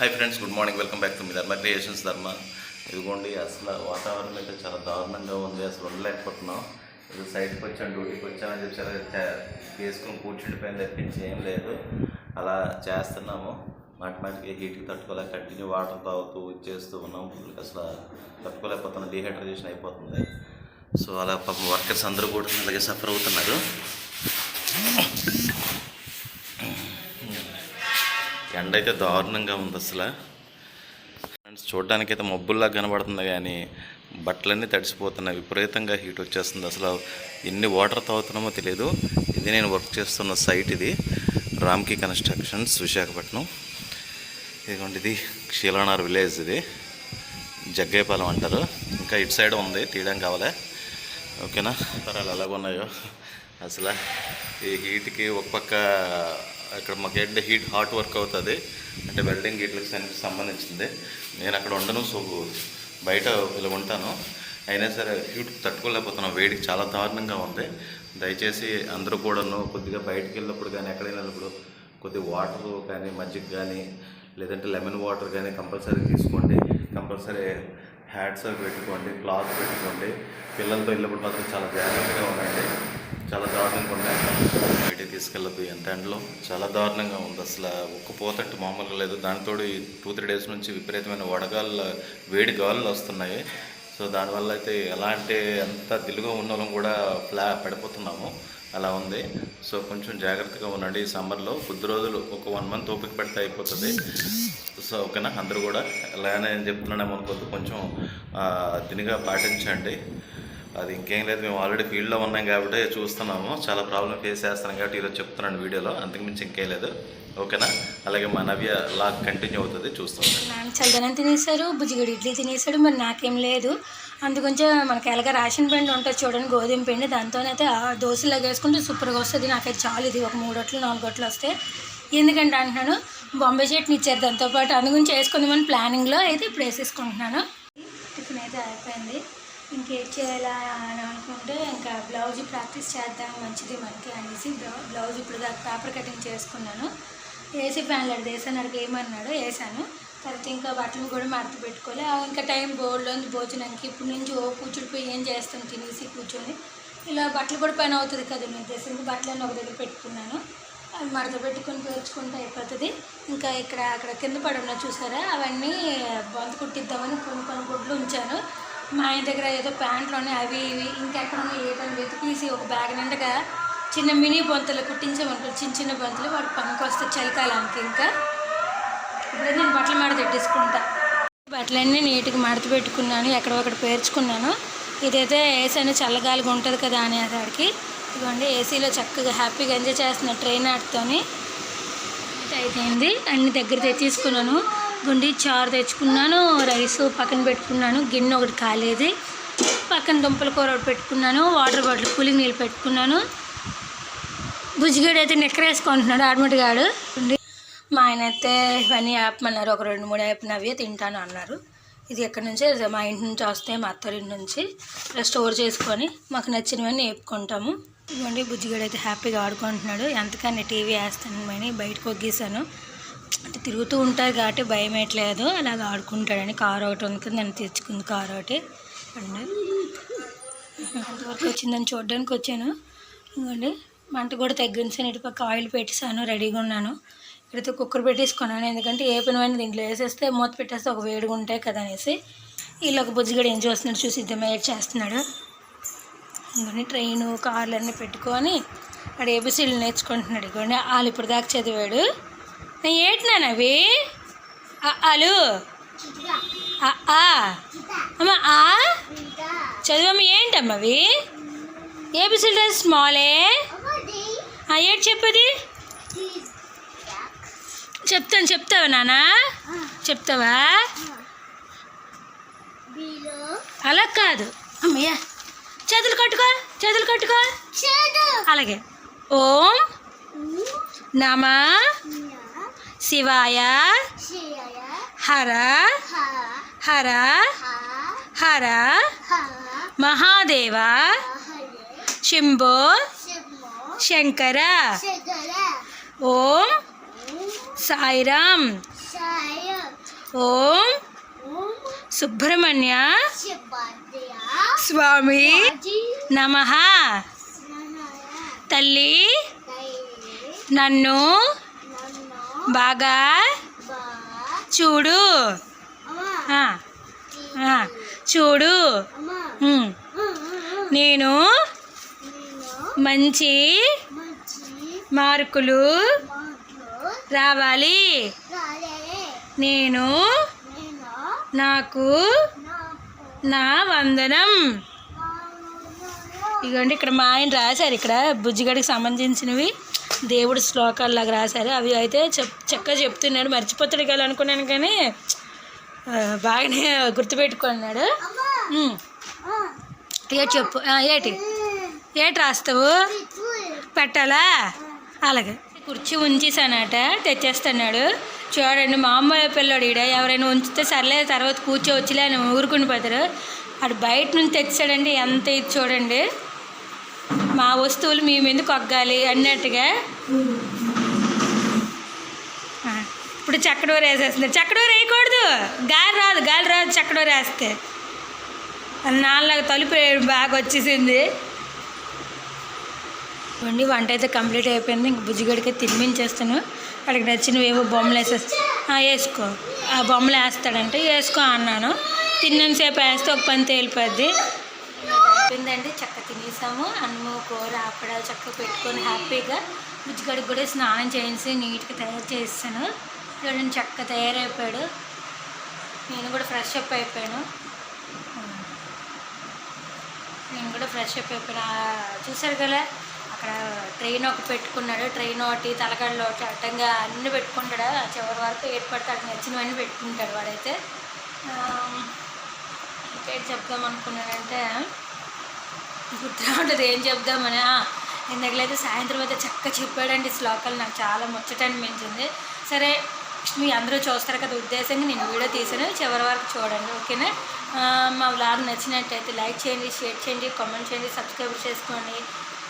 Hi friends good morning welcome back to me Dharma creations ధర్మ. ఇదిగోండి అసలు వాతావరణం అయితే చాలా దారుణంగా ఉంది. అసలు ఉండలేకపోతున్నాం. ఇది సైడ్కి వచ్చాను డ్యూటీకి వచ్చామని చెప్పి చాలా వేసుకొని కూర్చుండిపోయిన తప్పించి ఏం లేదు. అలా చేస్తున్నాము. మాటి మాటికి హీట్కి తట్టుకోలేక కంటిన్యూ వాటర్ తాగుతూ చేస్తూ ఉన్నాం. అసలు తట్టుకోలేకపోతున్నాం. డీహైడ్రేషన్ అయిపోతుంది. సో అలా పాపం వర్కర్స్ అందరూ కూడా అలాగే సఫర్ అవుతున్నారు. ఎండ అయితే దారుణంగా ఉంది అసలు. ఫ్రెండ్స్ చూడడానికి అయితే మబ్బుల్లా కనబడుతుంది కానీ బట్టలన్నీ తడిసిపోతున్నాయి. విపరీతంగా హీట్ వచ్చేస్తుంది అసలు. ఎన్ని వాటర్ తాగుతున్నామో తెలియదు ఇది నేను వర్క్ చేస్తున్న సైట్ ఇది. రామ్కి కన్స్ట్రక్షన్స్ విశాఖపట్నం. ఇదిగోండి ఇది క్షీలనార్ విలేజ్ ఇది. జగ్గైపాలెం అంటారు. ఇంకా ఇటు సైడ్ ఉంది తీయడం కావాలే. ఓకేనా తరాలు ఎలాగ ఉన్నాయో అసలు ఈ హీట్కి ఒక పక్క అక్కడ మాకు ఏంటంటే హీట్ హాట్ వర్క్ అవుతుంది. అంటే వెల్డింగ్ వీటికి సంబంధించింది. నేను అక్కడ ఉండను సో బయట ఇలా ఉంటాను. అయినా సరే హీట్ తట్టుకోలేకపోతున్నాం. వేడికి చాలా దారుణంగా ఉంది. దయచేసి అందరూ కూడాను కొద్దిగా బయటికి వెళ్ళినప్పుడు కానీ ఎక్కడైనా వెళ్ళినప్పుడు కొద్దిగా వాటర్ కానీ మజ్జిగ కానీ లేదంటే లెమన్ వాటర్ కానీ కంపల్సరీ తీసుకోండి. కంపల్సరీ హ్యాట్స్ పెట్టుకోండి క్లాత్ పెట్టుకోండి. పిల్లలతో వెళ్ళినప్పుడు మాత్రం చాలా జాగ్రత్తగా ఉండండి. చాలా దారుణంగా ఉన్నాయి. బయటికి తీసుకెళ్ళదు ఎంత ఎండలో చాలా దారుణంగా ఉంది. అసలు ఒక్క పోతట్టు మామూలుగా లేదు. దానితో ఈ టూ త్రీ డేస్ నుంచి విపరీతమైన వడగాళ్ళ వేడి గాలులు వస్తున్నాయి. సో దానివల్ల అయితే ఎలా అంటే ఎంత దిలుగా ఉన్న వాళ్ళం కూడా ఫ్లా పడిపోతున్నాము. అలా ఉంది. సో కొంచెం జాగ్రత్తగా ఉండండి ఈ సమ్మర్లో కొద్ది రోజులు ఒక వన్ మంత్ ఓపిక పడితే అయిపోతుంది. సో ఓకేనా? అందరూ కూడా అలానే నేను చెప్తున్నానేమో అనుకోద్దు కొంచెం తినిగా పాటించండి. అది ఇంకేం లేదు మేము ఆల్రెడీ ఫీల్డ్లో ఉన్నాం కాబట్టి చూస్తున్నాము. చాలా ప్రాబ్లం ఫేస్ చేస్తున్నాం కాబట్టి ఈరోజు చెప్తున్నాను వీడియోలో. అంతకుమించి ఇంకేం లేదు. ఓకేనా అలాగే మా నవ్య లా కంటిన్యూ అవుతుంది. చూస్తాం. నాన్న చల్లదనం తినేశారు బుజ్జిగడి ఇడ్లీ తినేసాడు మరి నాకేం లేదు. అందుకొంచెం మనకి ఎలాగ రేషన్ పిండి ఉంటుంది చూడండి గోధుమ పిండి దాంతోనైతే ఆ దోశలాగా వేసుకుంటే సూపర్గా వస్తుంది. నాకైతే చాలు ఇది ఒక మూడు గంటలు నాలుగు గంటలు వస్తే. ఎందుకంటే అంటున్నాను బొంబే చట్నీ ఇచ్చారు దాంతోపాటు. అందుగురించి వేసుకుందామని ప్లానింగ్లో అయితే ఇప్పుడు వేసేసుకుంటున్నాను. ఇంకేం చేయాలా అని అనుకుంటే ఇంకా బ్లౌజ్ ప్రాక్టీస్ చేద్దాం మంచిది మనకి అనేసి బ్లౌ- బ్లౌజ్ ఇప్పుడు దాకా పేపర్ కటింగ్ చేసుకున్నాను. వేసి ఫ్యాన్లు అడిగి వేసాను ఏమన్నాడు వేసాను. తర్వాత ఇంకా బట్టలు కూడా మడత పెట్టుకోలే. ఇంకా టైం బోర్డులో భోజనానికి ఇప్పుడు నుంచి ఓ కూర్చుడిపోయి ఏం చేస్తాను తినేసి కూర్చొని. ఇలా బట్టలు కూడా పని అవుతుంది కదా నేను చేసింది బట్టలన్నీ ఒక దగ్గర పెట్టుకున్నాను. అవి మడత పెట్టుకొని పేర్చుకుంటే అయిపోతుంది. ఇంకా ఇక్కడ అక్కడ కింద పడి ఉన్న చూసారా? అవన్నీ బంత కుట్టిద్దామని కొన్ని కొన్ని గుడ్లు ఉంచాను. మా ఆయన దగ్గర ఏదో ప్యాంట్లోనే అవి ఇవి. ఇంకెక్కడ ఏదైనా వెతికేసి ఒక బ్యాగ్ నిండగా చిన్న మినీ బొంతలు కుట్టించామనుకో చిన్న చిన్న బొంతలు వాటి పనికి వస్తే చలికాలానికి ఇంకా. ఇప్పుడు నేను బట్టలు మడత పెట్టేసుకుంటా బట్టలన్నీ నీట్గా మడత పెట్టుకున్నాను ఎక్కడ ఒకటి పేర్చుకున్నాను. ఇదైతే ఏసీ అనేది చల్లగాలిగా ఉంటుంది కదా అనేసరికి ఇదిగోండి ఏసీలో చక్కగా హ్యాపీగా ఎంజాయ్ చేస్తున్నాను ట్రైన్ ఆటతోని అయిపోయింది. అన్ని దగ్గర తెచ్చేసుకున్నాను. గుండి చారు తెచ్చుకున్నాను రైస్ పక్కన పెట్టుకున్నాను గిన్నె ఒకటి కాలేదు. పక్కన దుంపల కూర ఒకటి పెట్టుకున్నాను వాటర్ బాటిల్ కూలింగ్ నీళ్ళు పెట్టుకున్నాను. బుజ్జిగాడు అయితే నెక్కరేసుకుంటున్నాడు ఆడమటిగాడు మా ఆయన అయితే ఇవన్నీ ఆపమన్నారు ఒక రెండు మూడు ఆపినవి తింటాను అన్నారు. ఇది ఎక్కడి నుంచి? మా ఇంటి నుంచి వస్తాయి మా అత్తరింటి నుంచి. ఇలా స్టోర్ చేసుకొని మాకు నచ్చినవన్నీ వేపుకుంటాము. ఇవ్వండి బుజ్జిగాడు అయితే హ్యాపీగా ఆడుకుంటున్నాడు. ఎంతకన్నా టీవీ వేస్తాను అని బయటకు ఒగ్గేసాను. అంటే తిరుగుతూ ఉంటారు కాబట్టి భయం ఎట్లేదు అలాగ ఆడుకుంటాడని కారు ఒకటి ఉంది కదా నేను తెచ్చుకుంది కారు ఒకటి. అండి. ఎంతవరకు వచ్చిందని చూడడానికి వచ్చాను. ఇంకోండి మంట కూడా తగ్గించాను ఇటు పక్క ఆయిల్ పెట్టేసాను రెడీగా ఉన్నాను. ఇక్కడైతే కుక్కర్ పెట్టేసుకున్నాను ఎందుకంటే ఏ పని దీంట్లో వేసేస్తే మూత పెట్టేస్తే ఒక వేడిగా ఉంటాయి కదా అనేసి. వీళ్ళు ఒక బుజ్జిగడు ఏం చేస్తున్నాడు చూసి ఇద్దరు మేడ్ చేస్తున్నాడు. ఇంకొని ట్రైను కార్లు అన్నీ పెట్టుకొని అక్కడ ఏబిసీలు నేర్చుకుంటున్నాడు. ఇగోండి వాళ్ళు ఇప్పుడు దాకా చదివాడు. నేను ఏటినాను అవి అలు. అమ్మ ఆ? చదివమ్మ ఏంటమ్మ అవి ఏబిసీలు స్మాలే? ఆ, ఏంటి చెప్పది? చెప్తాను చెప్తావా నాన్న చెప్తావా? అలా కాదు. అమ్మయ్య. చేతులు కట్టుకో చేతులు కట్టుకో. అలాగే. ఓం నమ శివాయ హర హర హర మహాదేవ శంభో శంకర ఓం సాయిరామ్ ఓం సుబ్రహ్మణ్య స్వామి నమ తల్లి నన్ను బాగా చూడు. చూడు. నేను మంచి మార్కులు రావాలి. నేను నాకు నా వందనం. ఇదిగోండి ఇక్కడ మా ఆయన రాశారు. ఇక్కడ బుజ్జిగడికి సంబంధించినవి. దేవుడు శ్లోకాల్లాగా రాశారు. అవి అయితే చెప్ చక్కగా చెప్తున్నాడు. మర్చిపోతాడు కదా అనుకున్నాను కానీ బాగానే గుర్తుపెట్టుకున్నాడు. ఏ ఏటి చెప్పు ఏటి? ఏటి రాస్తావు? పెట్టాలా? అలాగే. కుర్చీ ఉంచేసానట తెచ్చేస్తున్నాడు. చూడండి మా అమ్మాయి పిల్లడు ఈడ. ఎవరైనా ఉంచితే సర్లే తర్వాత కూర్చోవచ్చులే అని ఊరుకుని పోతారు. అటు బయట నుంచి తెచ్చాడండి ఎంత ఇది చూడండి. మా వస్తువులు మేము ఎందుకు ఒగ్గాలి అన్నట్టుగా. ఇప్పుడు చక్కడూరు వేసేస్తుంది. చక్కడూరు వేయకూడదు. గాలి రాదు గాలి రాదు చక్కడూరు వేస్తే. నాలుగు తలుపు బాగా వచ్చేసింది. ఇవ్వండి వంట అయితే కంప్లీట్ అయిపోయింది. ఇంక బుజ్జిగడికి తినిపించేస్తాను. అక్కడికి నచ్చినవి ఏవో బొమ్మలు వేసేస్తా. వేసుకో. ఆ బొమ్మలు వేస్తాడంటే వేసుకో అన్నాను. తిన్నంతసేపు వేస్తే ఒక పని తేలిపోద్ది. అయిపోయిందండి చక్క తినేసాము. అన్నము కూర అప్పడాలు చక్క పెట్టుకొని హ్యాపీగా బుజ్జిగడికి కూడా స్నానం చేయించి నీట్గా తయారు చేస్తాను చూడండి చక్క తయారైపోయాడు. నేను కూడా ఫ్రెష్ అప్ అయిపోయాను. నేను కూడా ఫ్రెష్ అప్ అయిపోయినా. చూసారు కదా అక్కడ ట్రైన్ ఒకటి పెట్టుకున్నాడు. ట్రైన్ ఒకటి తలకాడలో ఒకటి అడ్డంగా అన్నీ పెట్టుకుంటాడు. ఆ చివరి వరకు ఏర్పడితే అక్కడ నచ్చినవన్నీ పెట్టుకుంటాడు వాడైతే. ఇంకేం చెప్దాం అనుకున్నాడంటే గుర్తు ఉంటుంది. ఏం చెప్దామని? ఆ, ఇందాకలైతే సాయంత్రం అయితే చక్క చెప్పాడండి శ్లోకాలు. నాకు చాలా ముచ్చట అనిపించింది. సరే మీ అందరూ చూస్తారు కదా ఉద్దేశంగా నేను వీడియో తీసాను చివరి వరకు చూడండి ఓకేనా? మా వ్లాగ్ నచ్చినట్టయితే లైక్ చేయండి షేర్ చేయండి కామెంట్ చేయండి సబ్స్క్రైబ్ చేసుకోండి.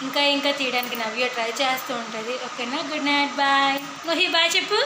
ఇంకా ఇంకా తీయడానికి నవ్య ట్రై చేస్తూ ఉంటుంది. ఓకేనా? Good night. Bye. Mohi bye చెప్పు.